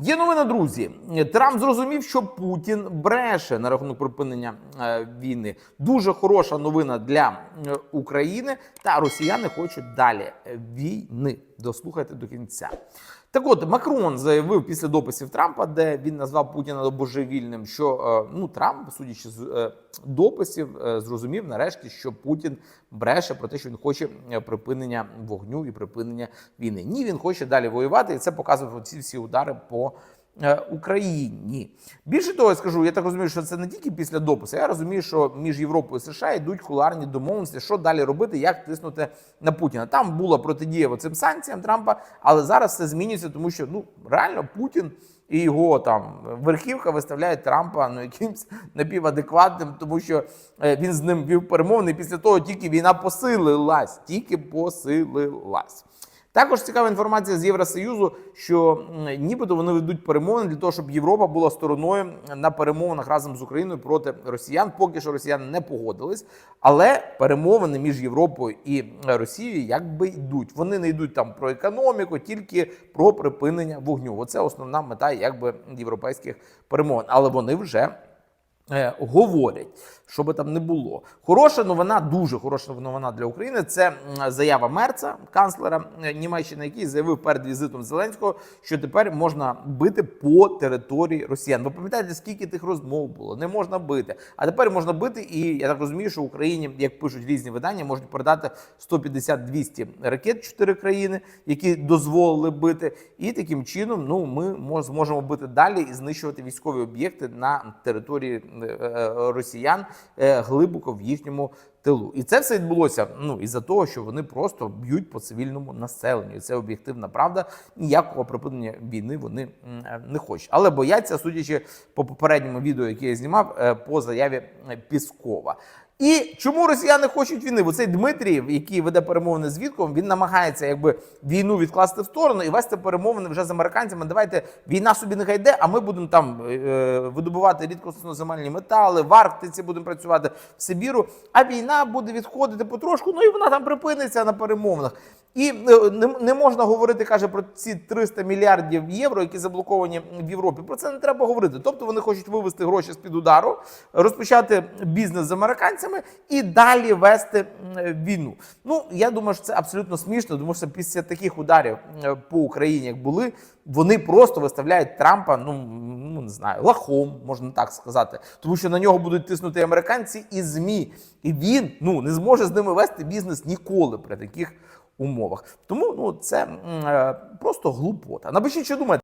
Є новина, друзі. Трамп зрозумів, що Путін бреше на рахунок припинення е, війни. Дуже хороша новина для е, України. Та росіяни хочуть далі війни. Дослухайте до кінця. Так от Макрон заявив після дописів Трампа, де він назвав Путіна божевільним, що е, ну Трамп, судячи з е, дописів, е, зрозумів нарешті, що Путін бреше про те, що він хоче припинення вогню і припинення війни. Ні, він хоче далі воювати, і це показують ці всі удари по. Е, Україні більше того, я скажу, я так розумію, що це не тільки після допису. Я розумію, що між Європою і США йдуть кулуарні домовленості, що далі робити, як тиснути на Путіна. Там була протидія цим санкціям Трампа, але зараз все змінюється, тому що ну реально Путін і його там верхівка виставляють Трампа ну якимсь напівадекватним, тому що е, він з ним вів перемовини. Після того тільки війна посилилась, тільки посилилась. Також цікава інформація з Євросоюзу, що нібито вони ведуть перемовини для того, щоб Європа була стороною на перемовинах разом з Україною проти росіян. Поки що росіяни не погодились, але перемовини між Європою і Росією якби йдуть. Вони не йдуть там про економіку, тільки про припинення вогню. Оце основна мета якби європейських перемовин. Але вони вже говорять, що би там не було. Хороша новина, дуже хороша новина для України. Це заява Мерца, канцлера е, Німеччини, який заявив перед візитом Зеленського, що тепер можна бити по території росіян. Ви пам'ятаєте, скільки тих розмов було? Не можна бити. А тепер можна бити, і я так розумію, що Україні, як пишуть різні видання, можуть передати 150-200 ракет чотири країни, які дозволили бити. І таким чином, ну ми мо- зможемо бити далі і знищувати військові об'єкти на території е, е, росіян е, глибоко в їхньому тилу. І це все відбулося ну із-за того, що вони просто б'ють по цивільному населенню. Це об'єктивна правда. Ніякого припинення війни вони е, не хочуть, але бояться, судячи по попередньому відео, яке я знімав, е, по заяві е, Піскова. І чому росіяни хочуть війни? Бо цей Дмитрієв, який веде перемовини з Вітком, він намагається якби війну відкласти в сторону і вести перемовини вже з американцями. Давайте війна собі не йде, а ми будемо там е, видобувати рідкосноземельні метали, в Арктиці будемо працювати в Сибіру. А війна буде відходити потрошку, ну і вона там припиниться на перемовинах. І е, не, можна говорити, каже, про ці 300 мільярдів євро, які заблоковані в Європі. Про це не треба говорити. Тобто вони хочуть вивести гроші з під удару, розпочати бізнес з американцями і далі вести війну. Ну я думаю, що це абсолютно смішно, тому що після таких ударів е, по Україні, як були, вони просто виставляють Трампа, ну не знаю, лахом, можна так сказати, тому що на нього будуть тиснути американці і змі, і він ну не зможе з ними вести бізнес ніколи при таких умовах. Тому ну це е, просто глупота. Напишіть, що думаєте.